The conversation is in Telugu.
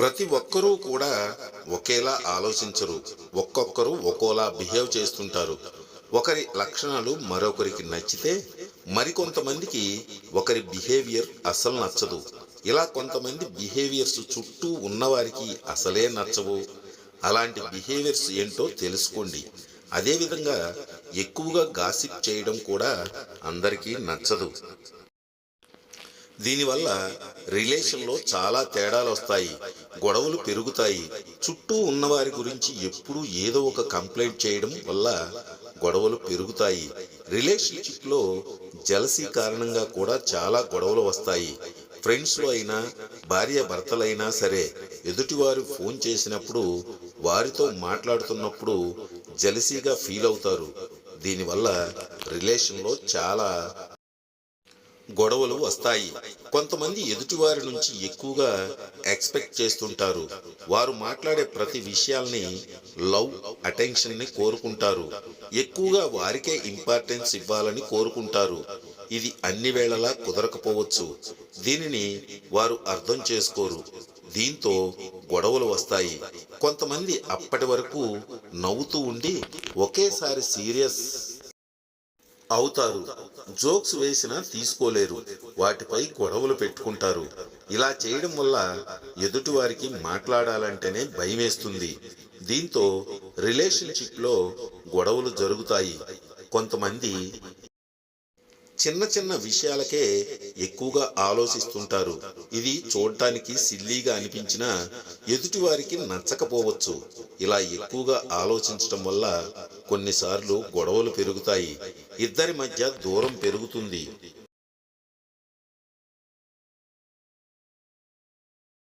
ప్రతి ఒక్కరూ కూడా ఒకేలా ఆలోచించరు. ఒక్కొక్కరు ఒక్కోలా బిహేవ్ చేస్తుంటారు. ఒకరి లక్షణాలు మరొకరికి నచ్చితే మరికొంతమందికి ఒకరి బిహేవియర్ అసలు నచ్చదు. ఇలా కొంతమంది బిహేవియర్స్ చుట్టూ ఉన్నవారికి అసలే నచ్చవు. అలాంటి బిహేవియర్స్ ఏంటో తెలుసుకోండి. అదేవిధంగా ఎక్కువగా గాసిప్ చేయడం కూడా అందరికీ నచ్చదు. దీనివల్ల రిలేషన్లో చాలా తేడాలు వస్తాయి గొడవలు పెరుగుతాయి. చుట్టూ ఉన్నవారి గురించి ఎప్పుడూ ఏదో ఒక కంప్లైంట్ చేయడం వల్ల గొడవలు పెరుగుతాయి. రిలేషన్షిప్లో జలసీ కారణంగా కూడా చాలా గొడవలు వస్తాయి. ఫ్రెండ్స్లో అయినా భార్య భర్తలైనా సరే ఎదుటివారు ఫోన్ చేసినప్పుడు వారితో మాట్లాడుతున్నప్పుడు జలసీగా ఫీల్ అవుతారు. దీనివల్ల రిలేషన్లో చాలా గొడవలు వస్తాయి. కొంతమంది ఎదుటివారి నుంచి ఎక్కువగా ఎక్స్పెక్ట్ చేస్తుంటారు. వారు మాట్లాడే ప్రతి విషయాల్ని లవ్ అటెన్షన్ని కోరుకుంటారు. ఎక్కువగా వారికే ఇంపార్టెన్స్ ఇవ్వాలని కోరుకుంటారు. ఇది అన్ని వేళలా కుదరకపోవచ్చు. దీనిని వారు అర్థం చేసుకోరు. దీంతో గొడవలు వస్తాయి. కొంతమంది అప్పటి వరకు నవ్వుతూ ఉండి ఒకేసారి సీరియస్ అవుతారు. జోక్స్ వేసినా తీసుకోలేరు. వాటిపై గొడవలు పెట్టుకుంటారు. ఇలా చేయడం వల్ల ఎదుటి వారికి మాట్లాడాలంటేనే భయమేస్తుంది. దీంతో రిలేషన్షిప్లో గొడవలు జరుగుతాయి. కొంతమంది చిన్న చిన్న విషయాలకే ఎక్కువగా ఆలోచిస్తుంటారు. ఇది చూడటానికి సిల్లీగా అనిపించినా ఎదుటివారికి నచ్చకపోవచ్చు. ఇలా ఎక్కువగా ఆలోచించటం వల్ల కొన్నిసార్లు గొడవలు పెరుగుతాయి. ఇద్దరి మధ్య దూరం పెరుగుతుంది.